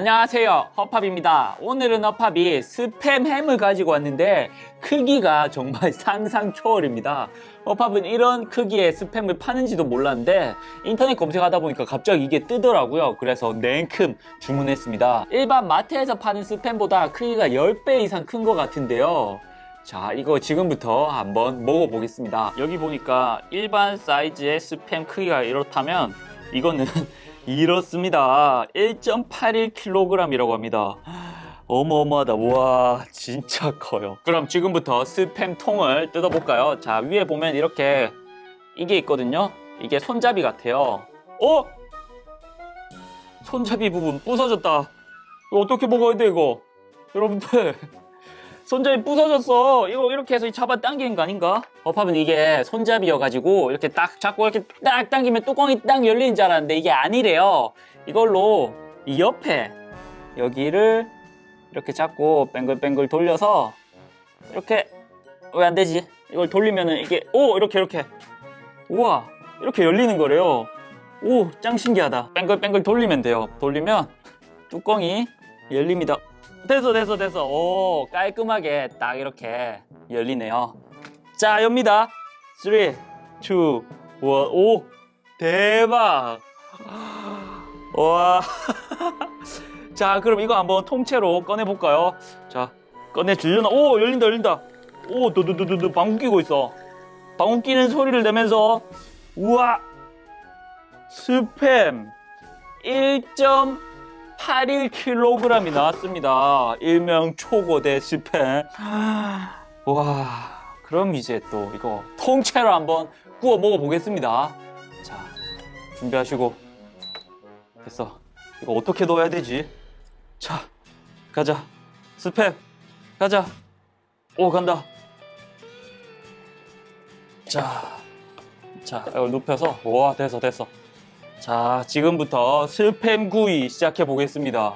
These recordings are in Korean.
안녕하세요. 허팝입니다. 오늘은 허팝이 스팸 햄을 가지고 왔는데 크기가 정말 상상 초월입니다. 허팝은 이런 크기의 스팸을 파는지도 몰랐는데 인터넷 검색하다 보니까 갑자기 이게 뜨더라고요. 그래서 냉큼 주문했습니다. 일반 마트에서 파는 스팸보다 크기가 10배 이상 큰 것 같은데요. 자 이거 지금부터 한번 먹어보겠습니다. 여기 보니까 일반 사이즈의 스팸 크기가 이렇다면 이거는 이렇습니다. 1.81kg이라고 합니다. 어마어마하다. 와 진짜 커요. 그럼 지금부터 스팸 통을 뜯어볼까요? 자 위에 보면 이렇게 이게 있거든요. 이게 손잡이 같아요. 어? 손잡이 부분 부서졌다. 어떻게 먹어야 돼 이거? 여러분들 손잡이 부서졌어. 이거 이렇게 해서 잡아 당기는 거 아닌가? 어팝은 이게 손잡이여가지고 이렇게 딱 잡고 이렇게 딱 당기면 뚜껑이 딱 열리는 줄 알았는데 이게 아니래요. 이걸로 이 옆에 여기를 이렇게 잡고 뱅글뱅글 돌려서 이렇게 왜 안 되지? 이걸 돌리면은 이게 오 이렇게 이렇게 우와 이렇게 열리는 거래요. 오 짱 신기하다. 뱅글뱅글 돌리면 돼요. 돌리면 뚜껑이 열립니다. 됐어 됐어 됐어. 오 깔끔하게 딱 이렇게 열리네요. 자 엽니다. 3 2 1오 대박. 와 자 그럼 이거 한번 통째로 꺼내 볼까요? 자 꺼내 줄려나? 오 열린다 열린다. 오 두두두두두 방귀 끼고 있어. 방귀 끼는 소리를 내면서 우와. 스팸. 1. 81kg이 나왔습니다. 일명 초고대 스팸. 와, 그럼 이제 또 이거 통째로 한번 구워 먹어보겠습니다. 자, 준비하시고. 됐어. 이거 어떻게 넣어야 되지? 자, 가자. 스팸, 가자. 오, 간다. 자, 자, 이걸 눕혀서. 와, 됐어, 됐어. 자, 지금부터 스팸 구이 시작해 보겠습니다.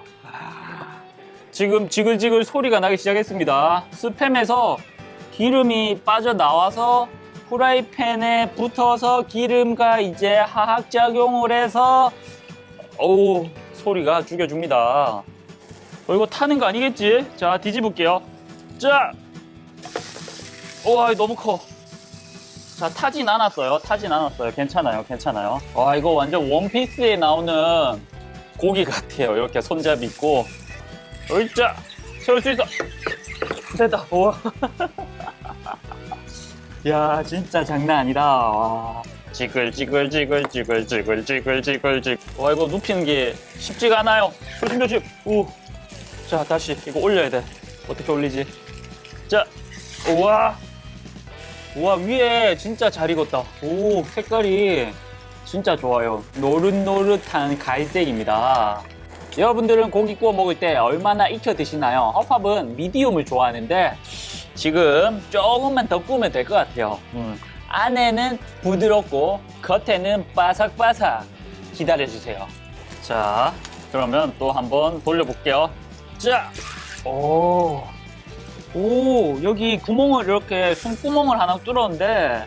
지금 지글지글 소리가 나기 시작했습니다. 스팸에서 기름이 빠져나와서 프라이팬에 붙어서 기름과 이제 화학작용을 해서 어우 소리가 죽여줍니다. 어, 이거 타는 거 아니겠지? 자 뒤집을게요. 자, 와 너무 커. 자, 타진 않았어요. 타진 않았어요. 괜찮아요. 괜찮아요. 와, 이거 완전 원피스에 나오는 고기 같아요. 이렇게 손잡이 있고. 으이짜! 세울 수 있어! 됐다. 우와. 야, 진짜 장난 아니다. 와. 지글지글지글지글지글지글지글. 와, 이거 눕히는 게 쉽지가 않아요. 조심조심. 오. 자, 다시 이거 올려야 돼. 어떻게 올리지? 자, 우와. 우와 위에 진짜 잘 익었다 오 색깔이 진짜 좋아요 노릇노릇한 갈색입니다 여러분들은 고기 구워 먹을 때 얼마나 익혀 드시나요? 허팝은 미디움을 좋아하는데 지금 조금만 더 구우면 될 것 같아요 음. 안에는 부드럽고 겉에는 바삭바삭 기다려주세요 자 그러면 또 한번 돌려볼게요 자 오. 오 여기 구멍을 이렇게 숨구멍을 하나 뚫었는데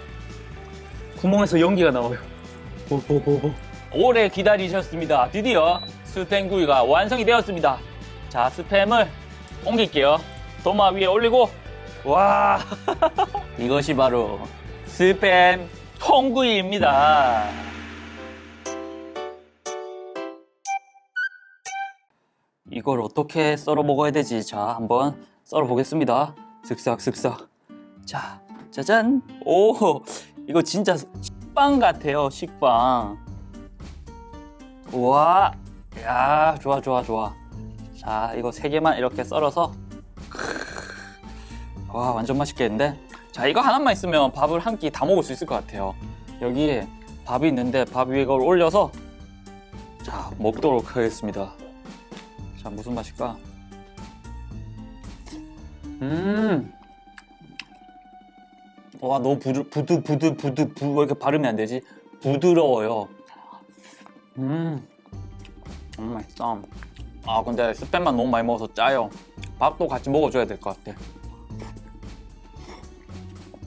구멍에서 연기가 나와요. 오오오 오래 기다리셨습니다. 드디어 스팸 구이가 완성이 되었습니다. 자 스팸을 옮길게요. 도마 위에 올리고 와. 이것이 바로 스팸 통구이입니다. 이걸 어떻게 썰어 먹어야 되지? 자 한번 썰어 보겠습니다. 슥싹 슥싹. 자, 짜잔. 오, 이거 진짜 식빵 같아요. 식빵. 우와, 야, 좋아, 좋아, 좋아. 자, 이거 세 개만 이렇게 썰어서. 와, 완전 맛있겠는데? 자, 이거 하나만 있으면 밥을 한 끼 다 먹을 수 있을 것 같아요. 여기에 밥이 있는데 밥 위에 이걸 올려서 자, 먹도록 하겠습니다. 자, 무슨 맛일까? 음. 와, 너무 부드, 부드, 부드, 부드, 부, 왜 이렇게 발음이 안 되지? 부드러워요. 음. 너무 맛있어. 아, 근데 스팸만 너무 많이 먹어서 짜요. 밥도 같이 먹어줘야 될 것 같아.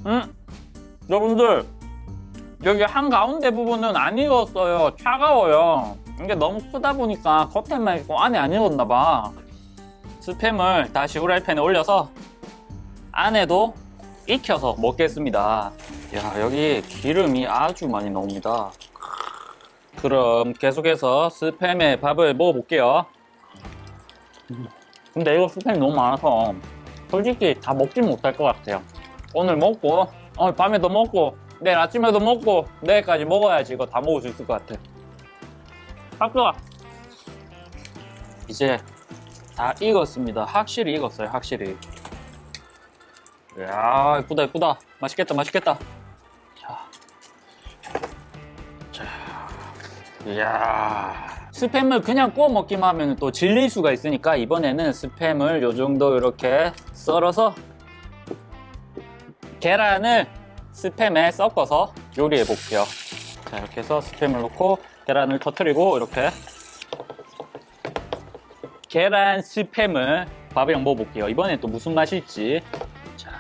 음. 여러분들, 여기 한 가운데 부분은 안 익었어요. 차가워요. 이게 너무 크다 보니까 겉에만 있고 안에 안 익었나 봐. 스팸을 다시 후라이팬에 올려서 안에도 익혀서 먹겠습니다. 야, 여기 기름이 아주 많이 나옵니다. 그럼 계속해서 스팸에 밥을 먹어볼게요. 근데 이거 스팸이 너무 많아서 솔직히 다 먹진 못할 것 같아요. 오늘 먹고, 오늘 밤에도 먹고, 내일 아침에도 먹고, 내일까지 먹어야지 이거 다 먹을 수 있을 것 같아. 아까 이제 다 익었습니다. 확실히 익었어요. 확실히. 이야, 이쁘다, 이쁘다. 맛있겠다, 맛있겠다. 자, 자, 이야. 스팸을 그냥 구워 먹기만 하면 또 질릴 수가 있으니까 이번에는 스팸을 요 정도 이렇게 썰어서 계란을 스팸에 섞어서 요리해 볼게요. 자, 이렇게 해서 스팸을 넣고 계란을 터트리고 이렇게 계란 스팸을 밥이랑 먹어볼게요. 이번엔 또 무슨 맛일지. 자.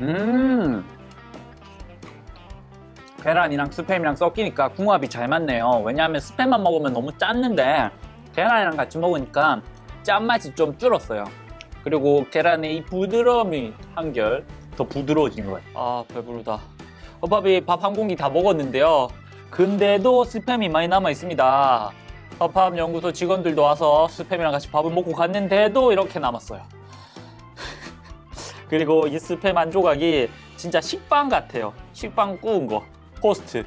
음. 계란이랑 스팸이랑 섞이니까 궁합이 잘 맞네요. 왜냐하면 스팸만 먹으면 너무 짰는데 계란이랑 같이 먹으니까 짠맛이 좀 줄었어요. 그리고 계란의 이 부드러움이 한결 더 부드러워진 것 같아요. 아 배부르다. 허밥이 밥 한 공기 다 먹었는데요. 근데도 스팸이 많이 남아 있습니다. 허팝 연구소 직원들도 와서 스팸이랑 같이 밥을 먹고 갔는데도 이렇게 남았어요. 그리고 이 스팸 한 조각이 진짜 식빵 같아요. 식빵 구운 거. 포스트.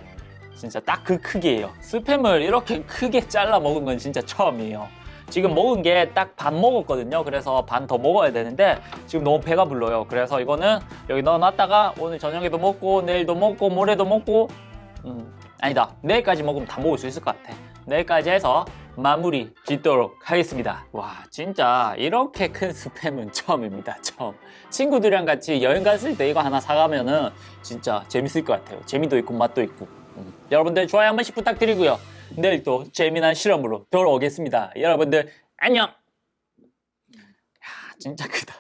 진짜 딱 그 크기예요. 스팸을 이렇게 크게 잘라 먹은 건 진짜 처음이에요. 지금 먹은 게 딱 반 먹었거든요. 그래서 반 더 먹어야 되는데 지금 너무 배가 불러요. 그래서 이거는 여기 넣어놨다가 오늘 저녁에도 먹고 내일도 먹고 모레도 먹고 음, 아니다. 내일까지 먹으면 다 먹을 수 있을 것 같아. 내일까지 해서 마무리 짓도록 하겠습니다. 와, 진짜 이렇게 큰 스팸은 처음입니다. 처음. 친구들이랑 같이 여행 갔을 때 이거 하나 사가면은 진짜 재밌을 것 같아요. 재미도 있고 맛도 있고. 음. 여러분들 좋아요 한 번씩 부탁드리고요. 내일 또 재미난 실험으로 돌아오겠습니다. 여러분들 안녕. 야, 진짜 크다.